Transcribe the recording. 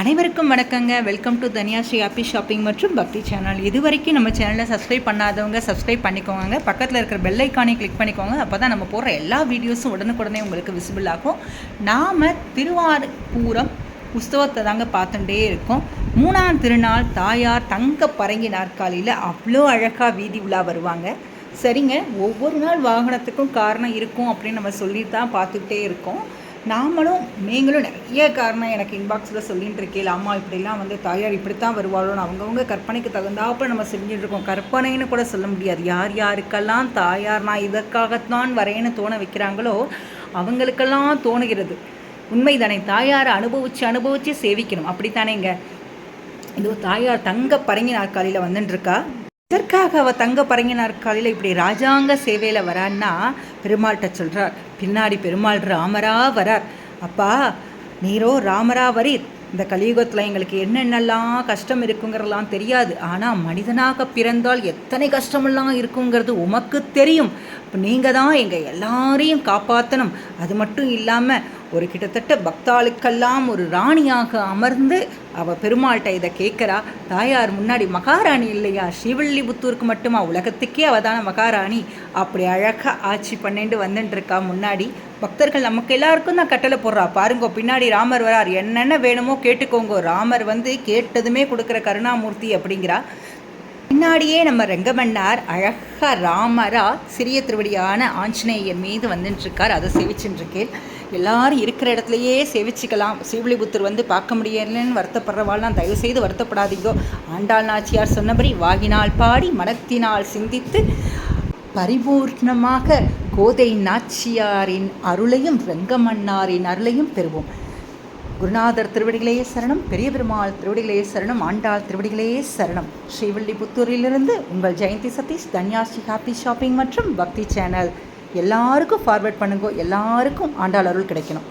அனைவருக்கும் வணக்கங்க. Welcome to தனியா ஸ்ரீ ஹாப்பி ஷாப்பிங் மற்றும் பக்தி சேனல் இது வரைக்கும் நம்ம சேனலை சப்ஸ்கிரைப் பண்ணாதவங்க சப்ஸ்கிரைப் பண்ணிக்கோங்க. பக்கத்தில் இருக்கிற பெல் ஐக்கானே கிளிக் பண்ணிக்கோங்க. அப்போ தான் நம்ம போடுற எல்லா வீடியோஸும் உடனுக்குடனே உங்களுக்கு விசிபிள் ஆகும். நாம் திருவாரூரம் உற்சவத்தை தாங்க பார்த்துட்டே இருக்கோம். மூணாம் திருநாள் தாயார் தங்க பரங்கி நாற்காலியில் அவ்வளோ அழகாக வீதி உலா வருவாங்க. சரிங்க. ஒவ்வொரு நாள் வாகனத்துக்கும் காரணம் இருக்கும் அப்படின்னு நம்ம சொல்லி தான் பார்த்துக்கிட்டே இருக்கோம். நாமளும் நீங்களும் நிறைய காரணம் எனக்கு இன்பாக்ஸில் சொல்லிகிட்டு இருக்கேன் அம்மா இப்படிலாம் வந்து தாயார் இப்படித்தான் வருவாளோன்னு அவங்கவுங்க கற்பனைக்கு தகுந்தாப்பில் நம்ம செஞ்சுட்டு இருக்கோம். கற்பனைன்னு கூட சொல்ல முடியாது. யார் யாருக்கெல்லாம் தாயார் நான் இதற்காகத்தான் வரேன்னு தோண வைக்கிறாங்களோ அவங்களுக்கெல்லாம் தோணுகிறது. உண்மைதானே? தாயாரை அனுபவித்து அனுபவித்து சேவிக்கணும். அப்படித்தானேங்க? இதோ தாயார் தங்க பரங்கி நாற்காலியில் வந்துட்டுருக்கா இதற்காக அவள் தங்க பரங்கி நாற்காலியில் இப்படி ராஜாங்க சேவையில் வரான்னா பெருமாள்கிட்ட சொல்கிறார் பின்னாடி பெருமாள் ராமரா வரார். அப்பா நீரோ ராமரா வரீர். இந்த கலியுகத்தில் எங்களுக்கு என்னென்னலாம் கஷ்டம் இருக்குங்கிறலாம் தெரியாது. ஆனால் மனிதனாக பிறந்தால் எத்தனை கஷ்டமெல்லாம் இருக்குங்கிறது உமக்கு தெரியும். இப்போ நீங்கள் தான் எங்கள் எல்லாரையும் காப்பாற்றணும் அது மட்டும் இல்லாமல் ஒரு கிட்டத்தட்ட பக்தாளுக்கெல்லாம் ஒரு ராணியாக அமர்ந்து அவள் பெருமாள்கிட்ட இதை கேட்குறா தாயார் முன்னாடி மகாராணி இல்லையா? ஸ்ரீவில்லிபுத்தூருக்கு மட்டுமா? உலகத்துக்கே அவள் தானே மகாராணி. அப்படி அழகாக ஆட்சி பண்ணிட்டு வந்துட்டுருக்கா முன்னாடி. பக்தர்கள் நமக்கு எல்லாருக்கும் தான் கட்டளை போடுறா. பாருங்க பின்னாடி ராமர் வரார். என்னென்ன வேணுமோ கேட்டுக்கோங்க. ராமர் வந்து கேட்டதுமே கொடுக்குற கருணாமூர்த்தி அப்படிங்கிறா. பின்னாடியே நம்ம ரெங்கமன்னார் அழகாக ராமரா சிறிய திருவடியான ஆஞ்சநேயர் மீது வந்துட்டுருக்கார் அதை சேவிச்சுட்டுருக்கேன் எல்லாரும் இருக்கிற இடத்துலையே சேவிச்சுக்கலாம். ஸ்ரீவில்லிபுத்தூர் வந்து பார்க்க முடியலன்னு வருத்தப்படுறவாள்லாம் தயவு செய்து வருத்தப்படாதீங்கோ. ஆண்டாள் நாச்சியார் சொன்னபடி வாகினால் பாடி மனத்தினால் சிந்தித்து பரிபூர்ணமாக கோதை நாச்சியாரின் அருளையும் ரெங்கமன்னாரின் அருளையும் பெறுவோம். குருநாதர் திருவடிகளே சரணம் பெரிய பெருமாள் திருவடிகளே சரணம் ஆண்டாள் திருவடிகளே சரணம். ஸ்ரீவில்லிபுத்தூரிலிருந்து உங்கள் ஜெயந்தி சதீஷ் தன்யாஸ்ரீ ஹாப்பி ஷாப்பிங் மற்றும் பக்தி சேனல். எல்லாருக்கும் ஃபார்வர்ட் பண்ணுங்க எல்லாருக்கும் ஆண்டாள் அருள் கிடைக்கணும்.